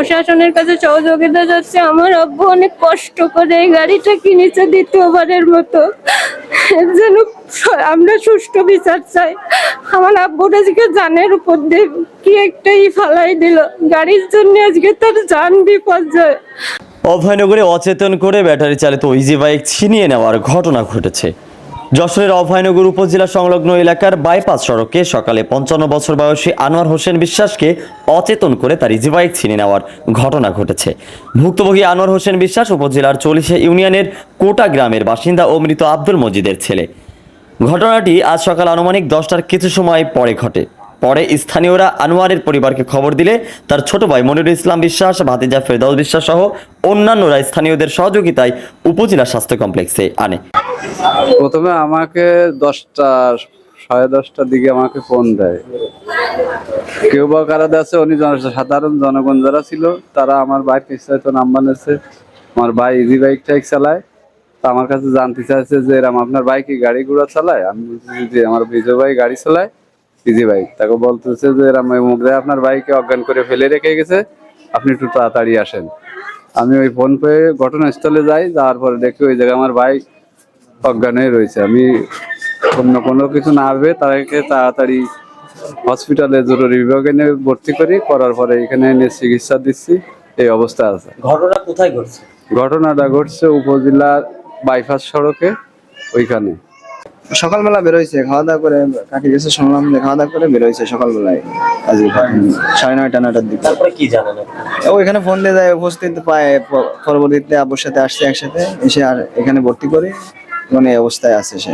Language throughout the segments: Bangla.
প্রশাসনের কাছে সহযোগিতা যাচ্ছে। আমার আব্বু অনেক কষ্ট করে এই গাড়িটা কিনেছে দ্বিতীয়বারের মতো। যেন আমরা সুষ্ঠু বিচার চাই। আমার আব্বুটা আজকে জানের উপর দিয়ে কি একটা ই ফালাই দিল। গাড়ির জন্য আজকে তার জান বিপর্যয়। অভয়নগরে অচেতন করে ব্যাটারি চালিত ইজি বাইক ছিনিয়ে নেওয়ার ঘটনা ঘটেছে। যশোরের অভয়নগর উপজেলা সংলগ্ন এলাকার বাইপাস সড়কে সকালে পঞ্চান্ন বছর বয়সী আনোয়ার হোসেন বিশ্বাসকে অচেতন করে তার ইজিবাইক ছিনে নেওয়ার ঘটনা ঘটেছে। ভুক্তভোগী আনোয়ার হোসেন বিশ্বাস উপজেলার চল্লিশে ইউনিয়নের কোটা গ্রামের বাসিন্দা ও মৃত আব্দুল মজিদের ছেলে। ঘটনাটি আজ সকাল আনুমানিক দশটার কিছু সময় পরে ঘটে। পরে স্থানীয়রা আনোয়ারের পরিবারকে খবর দিলে তার ছোট ভাই মনিরুল ইসলাম বিশ্বাস, ভাতিজা ফেরদাউল বিশ্বাস সহ অন্যান্যরা স্থানীয়দের সহযোগিতায় উপজেলা স্বাস্থ্য কমপ্লেক্সে আনে। প্রথমে আমাকে দশটা, সাড়ে দশটার দিকে আমাকে ফোন দেয়। কেউ বা কারা আছে, উনি সাধারণ জনগণ যারা ছিল, তারা আমার বাইক বিস্তারিত নাম্বার নিয়েছে। আমার ভাই ইজি বাইক টাইক চালায়। তা আমার কাছে জানতে চাইছে যে এরম আপনার বাইকে গাড়ি ঘোড়া চালায়? আমি বলছি যে আমার বিজয় ভাই গাড়ি চালায়। ইজি বাইক তাকে বলতেছে যে দিয়ে আপনার বাইকে অজ্ঞান করে ফেলে রেখে গেছে। আপনি একটু তাড়াতাড়ি আসেন। আমি ওই ফোন পেয়ে ঘটনাস্থলে যাই যাওয়ার পরে দেখি ওই জায়গায় আমার ভাই অজ্ঞান হয়ে রয়েছে। আমি অন্য কোনো কিছু না ভেবে তাদেরকে তাড়াতাড়ি হসপিটালে জরুরি বিভাগে নিয়ে ভর্তি করি। করার পরে এখানে এনে চিকিৎসা দিচ্ছি। এই অবস্থা আছে। ঘটনা কোথায় ঘটছে? ঘটনাটা ঘটছে উপজেলার বাইপাস সড়কে ওইখানে। সকালবেলা বেরোইছে খাওয়া দাওয়া করে কাকে গেছে শুনলাম যে খাওয়া দাওয়া করে বেরোইছে সকালবেলায় আজকে সাড়ে নয়টা নয়টার দিকে। তারপরে কি জানেন? ওইখানে ফোন দিয়ে যায় উপস্থিত পায় পরবর্তীতে আব্বুর সাথে আসছে একসাথে এসে আর এখানে ভর্তি করে মানে এই অবস্থায় আছে সে।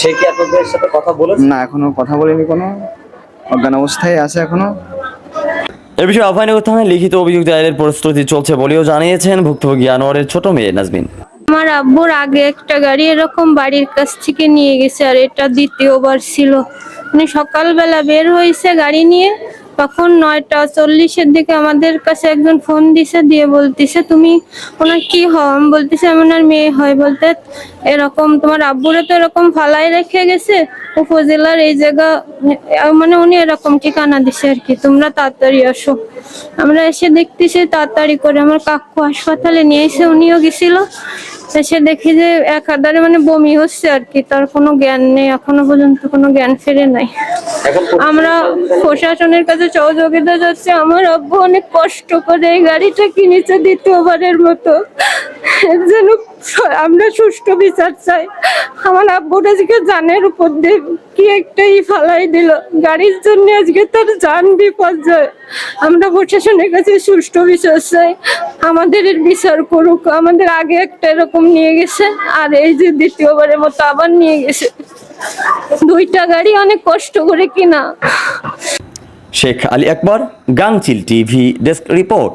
সে কি আপনাদের সাথে কথা বলে না এখনও কথা বলিনি কোনো। অজ্ঞান অবস্থায় আছে এখনও। এ বিষয়ে অভয়নগর থানায় লিখিত অভিযোগ দায়েরের প্রস্তুতি চলছে বলেও জানিয়েছেন ভুক্তভোগী আনোয়ারের ছোট মেয়ে নাজমিন। আমার আব্বুর আগে একটা গাড়ি এরকম বাড়ির কাছ থেকে নিয়ে গেছে, আর এটা দ্বিতীয়বার ছিল। মানে সকালবেলা বের হয়েছে গাড়ি নিয়ে, তখন নয়টা চল্লিশের দিকে আমাদের কাছে একজন ফোন দিছে, দিয়ে বলতেছে, তুমি ওনার কি হও? আমি বলতেছি, আমি ওনার মেয়ে হয় বলতে, এরকম, তোমার আব্বুরে তো এরকম ফালাই রেখে গেছে, উপজেলার এই জায়গা মানে উনি এরকম ঠিকানা দিছে আর কি, তোমরা তাড়াতাড়ি আসো। আমরা এসে দেখতেছি, তাড়াতাড়ি করে আমার কাকু হাসপাতালে নিয়ে এসে উনিও গেছিল। এসে দেখি যে একাধারে মানে বমি হচ্ছে আর কি তার কোনো জ্ঞান নেই এখনও পর্যন্ত কোনো জ্ঞান ফেরে নাই। আমরা প্রশাসনের কাছে সহযোগিতা যাচ্ছে আমার আব্বু অনেক কষ্ট করে এই গাড়িটা কিনেছে দ্বিতীয়বারের মতো। যেন আমরা সুষ্ঠু বিচার চাই। আমার আব্বুর আজকে জানের উপর দিয়ে কি একটা ই ফালাই দিল। গাড়ির জন্য আজকে তার জান বিপর্যয়। আমরা প্রশাসনের কাছে সুষ্ঠু বিচার চাই। আমাদের বিচার করুক। আমাদের আগে একটা এরকম নিয়ে গেছে। আর এই যে দ্বিতীয়বারের মতো আবার নিয়ে গেছে। দুইটা গাড়ি অনেক কষ্ট করে কিনা। Sheikh Ali Akbar Gangchil TV, desk report.